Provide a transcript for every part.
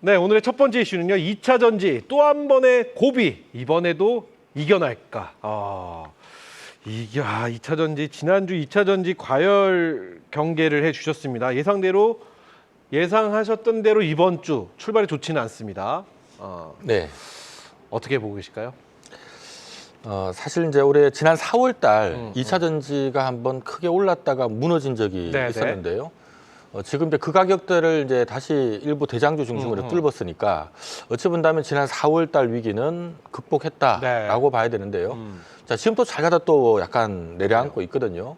네, 오늘의 첫 번째 이슈는요. 2차 전지 또 한 번의 고비. 이번에도 이겨낼까? 아. 이게 아, 2차 전지 지난주 2차 전지 과열 경계를 해 주셨습니다. 예상대로 예상하셨던 대로 이번 주 출발이 좋지는 않습니다. 어, 네. 어떻게 보고 계실까요? 어, 사실 이제 올해 지난 4월 달 음, 2차 전지가 한번 크게 올랐다가 무너진 적이 네, 네. 있었는데요. 어, 지금 이제 그 가격대를 이제 다시 일부 대장주 중심으로 음, 음. 뚫었으니까 어찌 본다면 지난 4월 달 위기는 극복했다라고 봐야 되는데요. 음. 자, 지금 또 잘 가다 또 약간 내려앉고 있거든요.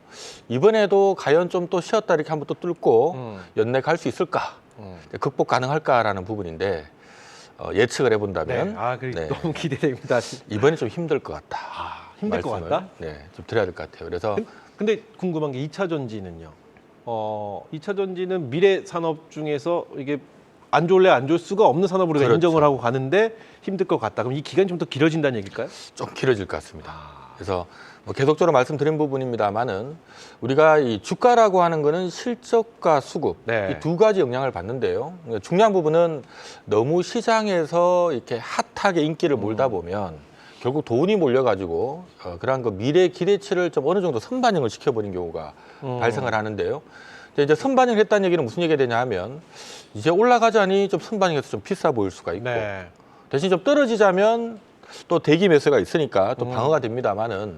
이번에도 과연 좀 또 쉬었다 이렇게 한번 또 뚫고 음. 연내 갈 수 있을까? 음. 극복 가능할까라는 부분인데 어, 예측을 해본다면 네. 아, 그 네. 너무 기대됩니다. 이번에 좀 힘들 것 같다. 아, 힘들 것 같다? 네, 좀 드려야 될 것 같아요. 그래서 근- 근데 궁금한 게 2차 전지는요. 어, 2차 전지는 미래 산업 중에서 이게 안 좋을래 안 좋을 수가 없는 산업으로 그렇죠. 인정을 하고 가는데 힘들 것 같다. 그럼 이 기간이 좀 더 길어진다는 얘기일까요? 좀 길어질 것 같습니다. 아, 그래서 뭐 계속적으로 말씀드린 부분입니다만은 우리가 이 주가라고 하는 거는 실적과 수급 네. 이두 가지 영향을 받는데요. 그러니까 중요한 부분은 너무 시장에서 이렇게 핫하게 인기를 몰다 음. 보면 결국 돈이 몰려가지고 어, 그러한 그 미래 기대치를 좀 어느 정도 선반영을 시켜버린 경우가 음. 발생을 하는데요. 근데 이제 선반영을 했다는 얘기는 무슨 얘기가 되냐 하면 이제 올라가자니 좀 선반영해서 좀 비싸 보일 수가 있고 네. 대신 좀 떨어지자면 또 대기 매수가 있으니까 또 음. 방어가 됩니다만은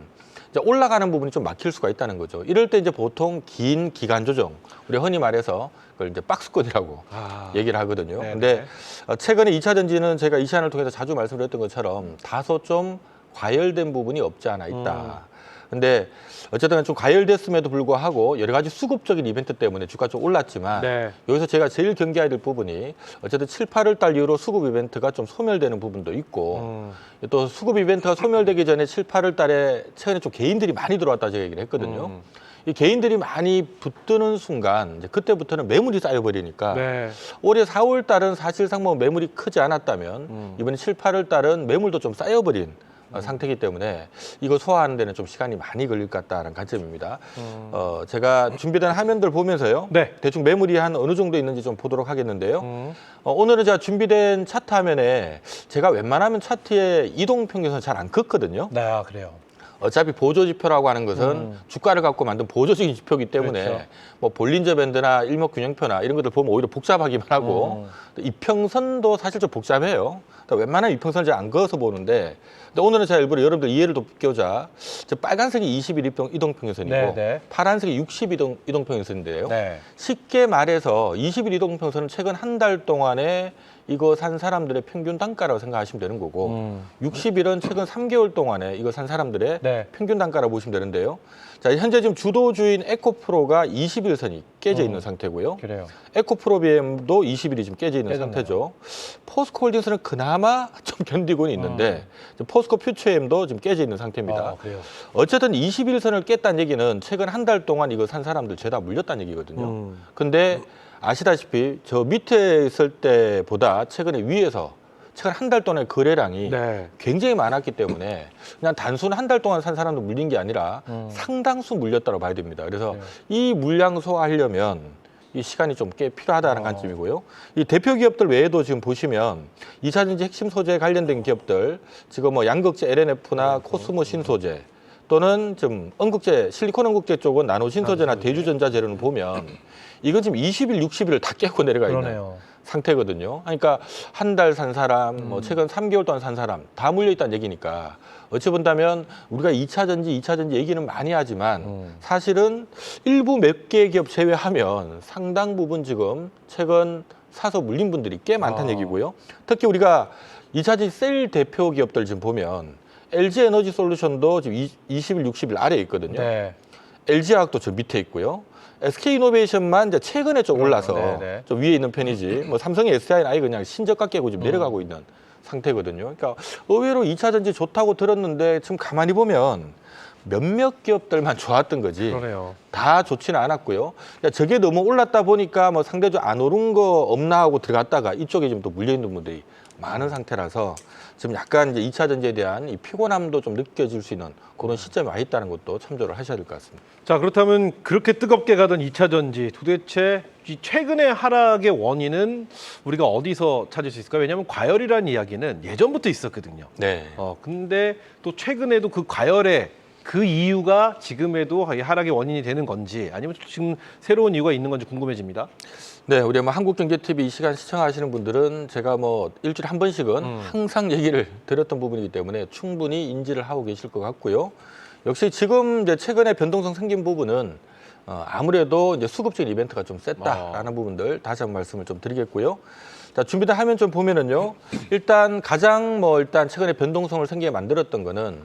올라가는 부분이 좀 막힐 수가 있다는 거죠. 이럴 때 이제 보통 긴 기간 조정, 우리 흔히 말해서 그걸 이제 박스권이라고 아, 얘기를 하거든요. 네, 근데 네. 어, 최근에 2차 전지는 제가 이 시간을 통해서 자주 말씀드렸던 것처럼 다소 좀 과열된 부분이 없지 않아 있다. 음. 근데 어쨌든 좀 과열됐음에도 불구하고 여러 가지 수급적인 이벤트 때문에 주가 좀 올랐지만 네. 여기서 제가 제일 경계해야 될 부분이 어쨌든 7, 8월 달 이후로 수급 이벤트가 좀 소멸되는 부분도 있고 음. 또 수급 이벤트가 소멸되기 전에 7, 8월 달에 최근에 좀 개인들이 많이 들어왔다 제가 얘기를 했거든요. 음. 이 개인들이 많이 붙드는 순간 이제 그때부터는 매물이 쌓여버리니까 네. 올해 4월 달은 사실상 뭐 매물이 크지 않았다면 음. 이번에 7, 8월 달은 매물도 좀 쌓여버린 어, 상태이기 때문에 이거 소화하는 데는 좀 시간이 많이 걸릴 것 같다는 관점입니다. 음. 어, 제가 준비된 화면들 보면서요. 네. 대충 매물이 한 어느 정도 있는지 좀 보도록 하겠는데요. 음. 어, 오늘은 제가 준비된 차트 화면에 제가 웬만하면 차트에 이동 평균선 잘 안 긋거든요. 네, 아, 그래요. 어차피 보조 지표라고 하는 것은 음. 주가를 갖고 만든 보조적인 지표이기 때문에 그렇죠. 뭐 볼린저 밴드나 일목균형표나 이런 것들 보면 오히려 복잡하기만 하고 음. 이평선도 사실 좀 복잡해요. 그러니까 웬만하면 이평선을 잘 안 그어서 보는데 근데 오늘은 제가 일부러 여러분들 이해를 돕고자 저 빨간색이 21 이동, 이동평균선이고 네, 네. 파란색이 60 이동, 이동평균선인데요. 네. 쉽게 말해서 20일 이동평선은 최근 한 달 동안에 이거 산 사람들의 평균 단가라고 생각하시면 되는 거고 음. 60일은 최근 3개월 동안에 이거 산 사람들의 네. 평균 단가라고 보시면 되는데요. 자, 현재 지금 주도 주인 에코프로가 20일선이 깨져 있는 음. 상태고요. 그래요. 에코프로 BM도 20일이 지금 깨져 있는 깨졌네요. 상태죠. 포스코 홀딩스는 그나마 좀 견디고는 있는데 지금 포스코 퓨처엠도 지금 깨져 있는 상태입니다. 아, 그래요. 어쨌든 21선을 깼다는 얘기는 최근 한 달 동안 이거 산 사람들 죄다 물렸다는 얘기거든요. 음. 근데 아시다시피 저 밑에 있을 때보다 최근에 위에서 최근 한 달 동안의 거래량이 네. 굉장히 많았기 때문에 그냥 단순 한 달 동안 산 사람도 물린 게 아니라 음. 상당수 물렸다고 봐야 됩니다. 그래서 그래요. 이 물량 소화하려면 이 시간이 좀 꽤 필요하다는 어. 관점이고요. 이 대표 기업들 외에도 지금 보시면 이차전지 핵심 소재에 관련된 기업들 지금 뭐 양극재 LNF나 코스모 신소재 또는 좀 언극재 실리콘 언극재 쪽은 나노 신소재나. 대주전자 재료를 보면 이건 지금 20일, 60일을 다 깨고 내려가 있는 그러네요. 상태거든요. 그러니까 한 달 산 사람, 뭐 음. 최근 3개월 동안 산 사람 다 물려 있다는 얘기니까 어찌 본다면 우리가 2차 전지, 2차 전지 얘기는 많이 하지만 음. 사실은 일부 몇개 기업 제외하면 상당 부분 지금 최근 사서 물린 분들이 꽤 많다는 아. 얘기고요. 특히 우리가 2차 전지 셀 대표 기업들 지금 보면 LG 에너지 솔루션도 지금 20일, 60일 아래에 있거든요. 네. LG화학도 저 밑에 있고요. SK 이노베이션만 이제 최근에 좀 올라서 네, 네. 좀 위에 있는 편이지. 뭐 삼성의 SI는 아예 그냥 신저가 깨고 지금 음. 내려가고 있는 상태거든요. 그러니까 의외로 2차 전지 좋다고 들었는데 지금 가만히 보면 몇몇 기업들만 좋았던 거지 그러네요. 다 좋지는 않았고요. 그러니까 저게 너무 올랐다 보니까 뭐 상대적으로 안 오른 거 없나 하고 들어갔다가 이쪽에 지금 또 물려 있는 분들이 많은 상태라서 지금 약간 이제 2차 전지에 대한 이 피곤함도 좀 느껴질 수 있는 그런 시점에 와 있다는 것도 참조를 하셔야 될 것 같습니다. 자 그렇다면 그렇게 뜨겁게 가던 2차 전지 도대체 이 최근의 하락의 원인은 우리가 어디서 찾을 수 있을까? 왜냐하면 과열이라는 이야기는 예전부터 있었거든요. 네. 어 근데 또 최근에도 그 과열의 그 이유가 지금에도 이 하락의 원인이 되는 건지 아니면 지금 새로운 이유가 있는 건지 궁금해집니다. 네, 우리 뭐 한국경제TV 이 시간 시청하시는 분들은 제가 뭐 일주일에 한 번씩은 음. 항상 얘기를 드렸던 부분이기 때문에 충분히 인지를 하고 계실 것 같고요. 역시 지금 이제 최근에 변동성 생긴 부분은 어, 아무래도 이제 수급적인 이벤트가 좀 셌다라는 부분들 다시 한번 말씀을 좀 드리겠고요. 자, 준비된 화면 좀 보면은요. 일단 가장 뭐 일단 최근에 변동성을 생기게 만들었던 거는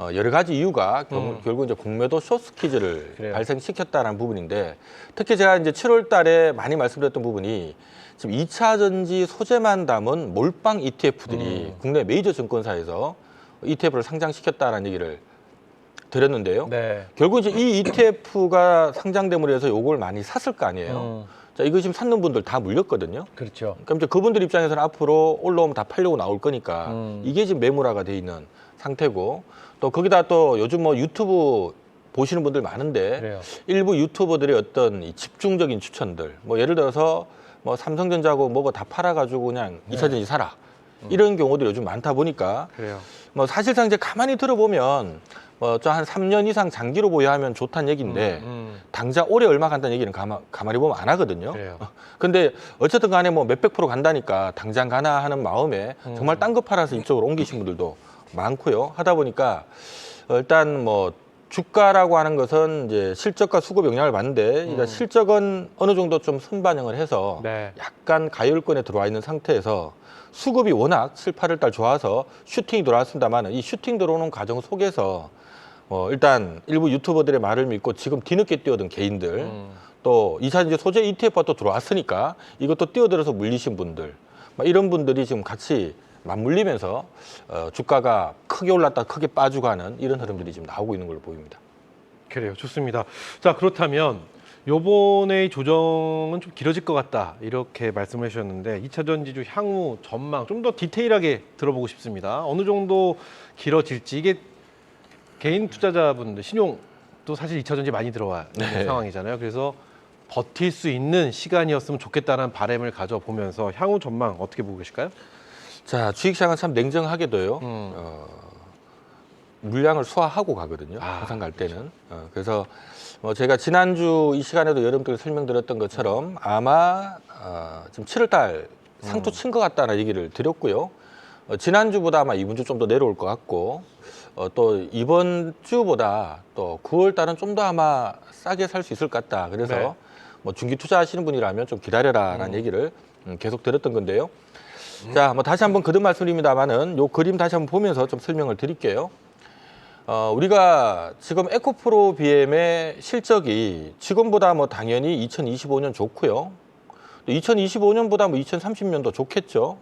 어, 여러 가지 이유가 결- 음. 결국 이제 공매도 쇼스퀴즈를 그래요. 발생시켰다라는 부분인데 특히 제가 이제 7월 달에 많이 말씀드렸던 부분이 지금 2차 전지 소재만 담은 몰빵 ETF들이 음. 국내 메이저 증권사에서 ETF를 상장시켰다라는 얘기를 드렸는데요. 네. 결국 이제 이 ETF가 상장됨으로 해서 요걸 많이 샀을 거 아니에요. 음, 자, 이거 지금 샀는 분들 다 물렸거든요. 그렇죠. 그럼 이제 그분들 입장에서는 앞으로 올라오면 다 팔려고 나올 거니까 음. 이게 지금 매물화가 돼 있는 상태고 또 거기다 또 요즘 뭐 유튜브 보시는 분들 많은데 그래요. 일부 유튜버들의 어떤 이 집중적인 추천들 뭐 예를 들어서 뭐 삼성전자고 뭐고 다 팔아가지고 그냥 네. 이차전지 사라 음. 이런 경우들이 요즘 많다 보니까 그래요. 뭐 사실상 이제 가만히 들어보면 뭐저한 3년 이상 장기로 보유하면 좋다는 얘기인데 음, 당장 올해 얼마 간다는 얘기는 가만, 가만히 보면 안 하거든요. 그래요. 근데 어쨌든 간에 뭐 몇백 프로 간다니까 당장 가나 하는 마음에 음. 정말 딴 거 팔아서 이쪽으로 옮기신 분들도 많고요. 하다 보니까 어, 일단 뭐 주가라고 하는 것은 이제 실적과 수급 영향을 받는데 그러니까 음. 실적은 어느 정도 좀 선반영을 해서 네. 약간 가열권에 들어와 있는 상태에서 수급이 워낙 7, 8월 달 좋아서 슈팅이 들어왔습니다만 이 슈팅 들어오는 과정 속에서 어, 일단 일부 유튜버들의 말을 믿고 지금 뒤늦게 뛰어든 개인들 음, 또 이제 소재 ETF가 또 들어왔으니까 이것도 뛰어들어서 물리신 분들 막 이런 분들이 지금 같이 맞물리면서 어, 주가가 크게 올랐다 크게 빠지고 하는 이런 흐름들이 지금 나오고 있는 걸로 보입니다. 그래요. 좋습니다. 자 그렇다면 요번에 이 조정은 좀 길어질 것 같다 이렇게 말씀을 해주셨는데 2차 전지주 향후 전망 좀 더 디테일하게 들어보고 싶습니다. 어느 정도 길어질지 이게 개인 투자자분들 신용도 사실 2차 전지 많이 들어와 있는 네. 상황이잖아요. 그래서 버틸 수 있는 시간이었으면 좋겠다는 바람을 가져보면서 향후 전망 어떻게 보고 계실까요? 자 주식시장은 참 냉정하게도요. 음. 어, 물량을 소화하고 가거든요. 아, 항상 갈 때는. 어, 그래서 뭐 제가 지난주 이 시간에도 여러분들 설명드렸던 것처럼 아마 어, 지금 7월달 상투 친 것 같다는 얘기를 드렸고요. 어, 지난주보다 아마 이번 주 좀 더 내려올 것 같고 어, 또 이번 주보다 또 9월 달은 좀 더 아마 싸게 살 수 있을 것 같다. 그래서 네. 뭐 중기 투자하시는 분이라면 좀 기다려라라는 음. 얘기를 음, 계속 드렸던 건데요. 자, 뭐 다시 한번 거듭 말씀드립니다만은 요 그림 다시 한번 보면서 좀 설명을 드릴게요. 어, 우리가 지금 에코프로 BM의 실적이 지금보다 뭐 당연히 2025년 좋고요. 또 2025년보다 뭐 2030년도 좋겠죠.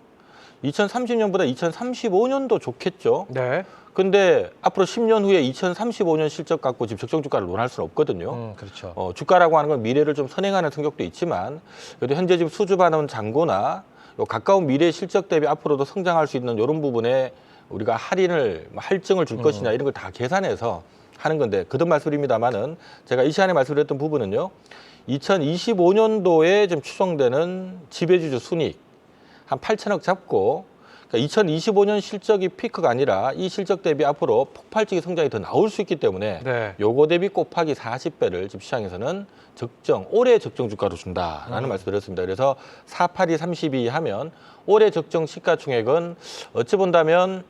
2030년보다 2035년도 좋겠죠. 네. 근데 앞으로 10년 후에 2035년 실적 갖고 지금 적정 주가를 논할 수는 없거든요. 음, 그렇죠. 어, 주가라고 하는 건 미래를 좀 선행하는 성격도 있지만 그래도 현재 지금 수주받은 잔고나 요 가까운 미래 실적 대비 앞으로도 성장할 수 있는 이런 부분에 우리가 할인을 뭐 할증을 줄 음. 것이냐 이런 걸 다 계산해서 하는 건데 거듭 말씀드립니다만은 제가 이 시간에 말씀드렸던 부분은요 2025년도에 지금 추정되는 지배주주 순이익 한 8천억 잡고 그러니까 2025년 실적이 피크가 아니라 이 실적 대비 앞으로 폭발적인 성장이 더 나올 수 있기 때문에 네. 요거 대비 곱하기 40배를 집 시장에서는 적정 올해 적정 주가로 준다라는 음. 말씀 드렸습니다. 그래서 48이 32 하면 올해 적정 시가총액은 어찌 본다면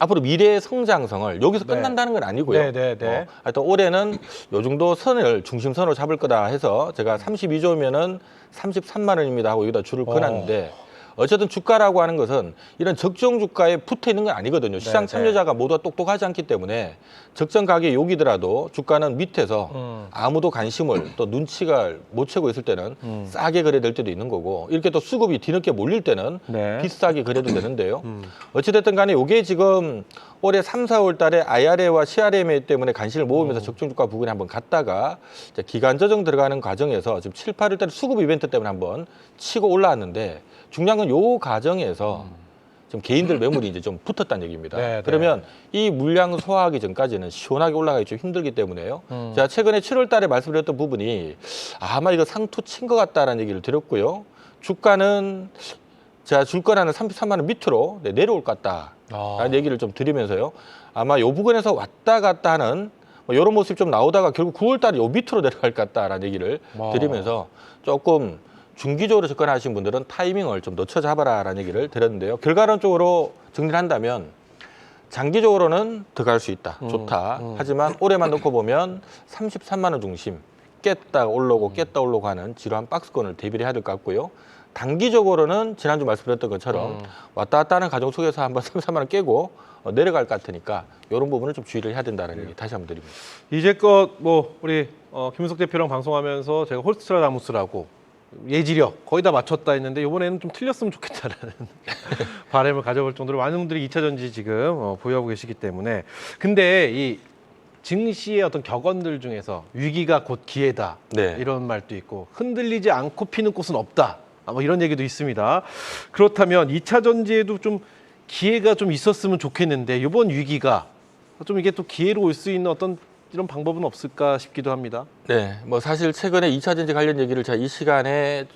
앞으로 미래의 성장성을 여기서 네. 끝난다는 건 아니고요. 네, 네, 네. 어, 하여튼 올해는 요 정도 선을 중심선으로 잡을 거다 해서 제가 32조면은 33만 원입니다 하고 여기다 줄을 어. 그어놨는데 어쨌든 주가라고 하는 것은 이런 적정 주가에 붙어 있는 건 아니거든요. 시장 네. 참여자가 모두가 똑똑하지 않기 때문에 적정 가격에 욕이더라도 주가는 밑에서 음. 아무도 관심을 또 눈치가 못 채고 있을 때는 음. 싸게 거래될 때도 있는 거고 이렇게 또 수급이 뒤늦게 몰릴 때는 네. 비싸게 거래도 되는데요. 음. 어찌됐든 간에 이게 지금 올해 3, 4월 달에 IRA와 CRM 때문에 간신을 모으면서 적정 주가 부근에 한번 갔다가 이제 기간 조정 들어가는 과정에서 지금 7, 8월 달에 수급 이벤트 때문에 한번 치고 올라왔는데 중요한 건 요 과정에서 지금 개인들 매물이 이제 좀 붙었다는 얘기입니다. 네, 네. 그러면 이 물량 소화하기 전까지는 시원하게 올라가기 좀 힘들기 때문에요. 음. 제가 최근에 7월 달에 말씀드렸던 부분이 아마 이거 상투 친 것 같다라는 얘기를 드렸고요. 주가는 제가 줄 거라는 33만 원 밑으로 네, 내려올 것 같다. 아. 라는 얘기를 좀 드리면서요. 아마 요 부근에서 왔다 갔다 하는 뭐 이런 모습 좀 나오다가 결국 9월 달에 요 밑으로 내려갈 것 같다라는 얘기를 와. 드리면서 조금 중기적으로 접근하신 분들은 타이밍을 좀 늦춰 잡아라라는 얘기를 드렸는데요. 결과론적으로 정리를 한다면 장기적으로는 더갈수 있다. 음, 좋다. 음. 하지만 올해만 놓고 보면 33만 원 중심 깼다 음. 올라오고 깼다 올라오고 하는 지루한 박스권을 대비를 해야 될 것 같고요. 단기적으로는 지난주 말씀드렸던 것처럼 음. 왔다 갔다 하는 과정 속에서 한번 33만 원 깨고 어, 내려갈 것 같으니까 이런 부분을 좀 주의를 해야 된다는 네. 얘기 다시 한번 드립니다. 이제껏 뭐 우리 어, 김은석 대표랑 방송하면서 제가 홀스트라다무스라고 예지력 거의 다 맞췄다 했는데 이번에는 좀 틀렸으면 좋겠다라는 바람을 가져볼 정도로 많은 분들이 2차 전지 지금 어, 보유하고 계시기 때문에 근데 이 증시의 어떤 격언들 중에서 위기가 곧 기회다 네. 이런 말도 있고 흔들리지 않고 피는 꽃은 없다 아, 뭐 이런 얘기도 있습니다. 그렇다면 2차 전지에도 좀 기회가 좀 있었으면 좋겠는데 이번 위기가 좀 이게 또 기회로 올 수 있는 어떤 이런 방법은 없을까 싶기도 합니다. 네, 뭐 사실 최근에 2차 전지 관련 얘기를 제가 이 시간에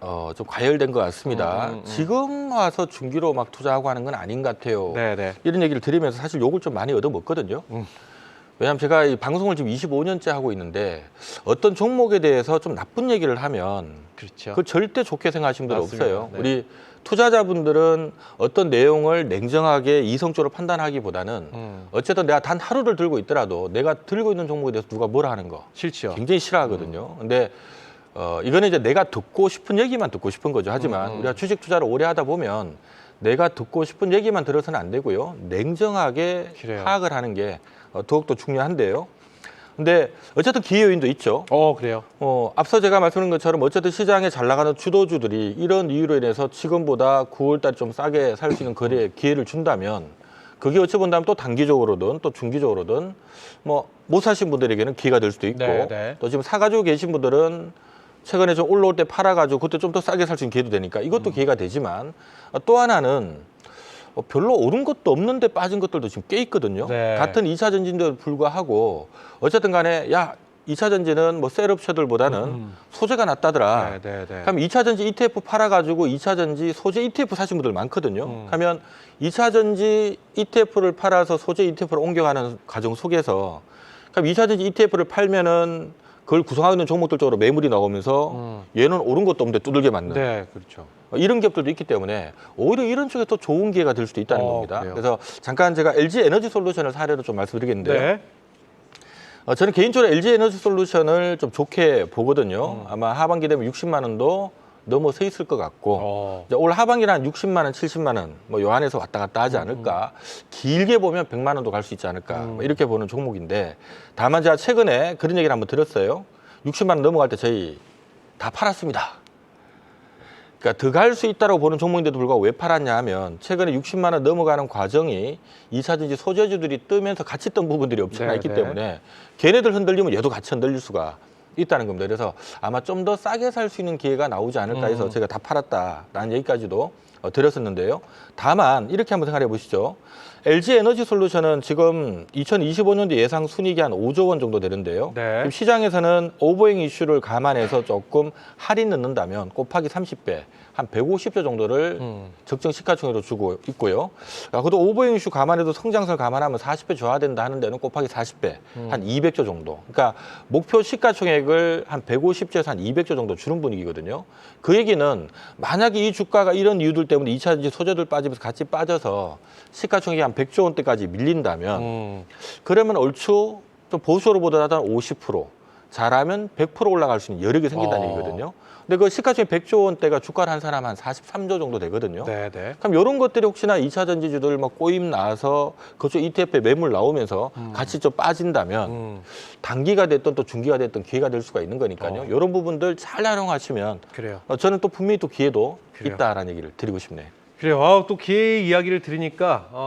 어, 좀 과열된 것 같습니다. 음, 음, 음. 지금 와서 중기로 막 투자하고 하는 건 아닌 것 같아요. 네, 네. 이런 얘기를 드리면서 사실 욕을 좀 많이 얻어먹거든요. 음. 왜냐하면 제가 이 방송을 지금 25년째 하고 있는데 어떤 종목에 대해서 좀 나쁜 얘기를 하면 그렇죠. 그걸 절대 좋게 생각하시는 분들 맞습니다. 없어요. 네. 우리 투자자분들은 어떤 내용을 냉정하게 이성적으로 판단하기보다는 음, 어쨌든 내가 단 하루를 들고 있더라도 내가 들고 있는 종목에 대해서 누가 뭐라 하는 거 싫죠. 굉장히 싫어하거든요. 근데 어, 이거는 이제 내가 듣고 싶은 얘기만 듣고 싶은 거죠. 하지만 음, 음. 우리가 주식 투자를 오래 하다 보면 내가 듣고 싶은 얘기만 들어서는 안 되고요. 냉정하게 그래요. 파악을 하는 게 어, 더욱더 중요한데요. 근데 어쨌든 기회 요인도 있죠. 어, 그래요. 어, 앞서 제가 말씀드린 것처럼 어쨌든 시장에 잘 나가는 주도주들이 이런 이유로 인해서 지금보다 9월 달에 좀 싸게 살 수 있는 거래 기회를 준다면 그게 어찌 본다면 또 단기적으로든 또 중기적으로든 뭐 못 사신 분들에게는 기회가 될 수도 있고 네, 네. 또 지금 사가지고 계신 분들은 최근에 좀 올라올 때 팔아가지고 그때 좀 더 싸게 살 수 있는 기회도 되니까 이것도 기회가 되지만 어, 또 하나는 어, 별로 오른 것도 없는데 빠진 것들도 지금 꽤 있거든요. 네. 같은 이차 전지인데도 불구하고 어쨌든 간에 야, 이차 전지는 뭐 셋업셔들보다는 음. 소재가 낫다더라. 네, 네, 네. 그럼 이차 전지 ETF 팔아가지고 이차 전지 소재 ETF 사신 분들 많거든요. 음. 하면 이차 전지 ETF를 팔아서 소재 ETF로 옮겨가는 과정 속에서 그럼 이차 전지 ETF를 팔면은 그걸 구성하고 있는 종목들 쪽으로 매물이 나오면서 음. 얘는 오른 것도 없는데 두들겨 맞는 네, 그렇죠. 어, 이런 기업들도 있기 때문에 오히려 이런 쪽에 더 좋은 기회가 될 수도 있다는 어, 겁니다. 그래요? 그래서 잠깐 제가 LG 에너지 솔루션을 사례로 좀 말씀드리겠는데요. 네. 어, 저는 개인적으로 LG 에너지 솔루션을 좀 좋게 보거든요. 음. 아마 하반기 되면 60만 원도 넘어서 있을 것 같고 어. 이제 올 하반기는 한 60만 원, 70만 원, 뭐요 안에서 왔다 갔다 하지 않을까. 길게 보면 100만 원도 갈 수 있지 않을까. 음. 뭐 이렇게 보는 종목인데 다만 제가 최근에 그런 얘기를 한번 들었어요. 60만 원 넘어갈 때 저희 다 팔았습니다. 그러니까 더 갈 수 있다고 보는 종목인데도 불구하고 왜 팔았냐 하면 최근에 60만 원 넘어가는 과정이 이차전지 소재주들이 뜨면서 같이 뜬 부분들이 없지 않아 네, 있기 네. 때문에 걔네들 흔들리면 얘도 같이 흔들릴 수가 있다는 겁니다. 그래서 아마 좀 더 싸게 살 수 있는 기회가 나오지 않을까 해서 음. 제가 다 팔았다라는 얘기까지도 어, 드렸었는데요. 다만 이렇게 한번 생각해 보시죠. LG 에너지 솔루션은 지금 2025년도 예상 순이익이 한 5조 원 정도 되는데요. 네. 지금 시장에서는 오버행 이슈를 감안해서 조금 할인 넣는다면 곱하기 30배, 한 150조 정도를 음. 적정 시가총액으로 주고 있고요. 아, 그래도 오버행 이슈 감안해도 성장세를 감안하면 40배 줘야 된다 하는 데는 곱하기 40배, 음. 한 200조 정도. 그러니까 목표 시가총액을 한 150조에서 한 200조 정도 주는 분위기거든요. 그 얘기는 만약에 이 주가가 이런 이유들 때문에 2차 전지 소재들 빠지면서 같이 빠져서 시가총액이 한 100조 원대까지 밀린다면 음. 그러면 얼추 좀 보수로 보더라도 한 50%, 잘하면 100% 올라갈 수 있는 여력이 생긴다는 어. 얘기거든요. 근데 그 시가총액 100조 원대가 주가를 한 사람 한 43조 정도 되거든요. 네, 네. 그럼 이런 것들이 혹시나 2차 전지주들 막 꼬임 나서 그쪽 ETF에 매물 나오면서 같이 좀 빠진다면 음, 단기가 됐든 또 중기가 됐든 기회가 될 수가 있는 거니까요. 어. 이런 부분들 잘 활용하시면 그래요. 어, 저는 또 분명히 또 기회도 그래요. 있다라는 얘기를 드리고 싶네요. 그래요. 아, 또 기회 이야기를 들으니까 어,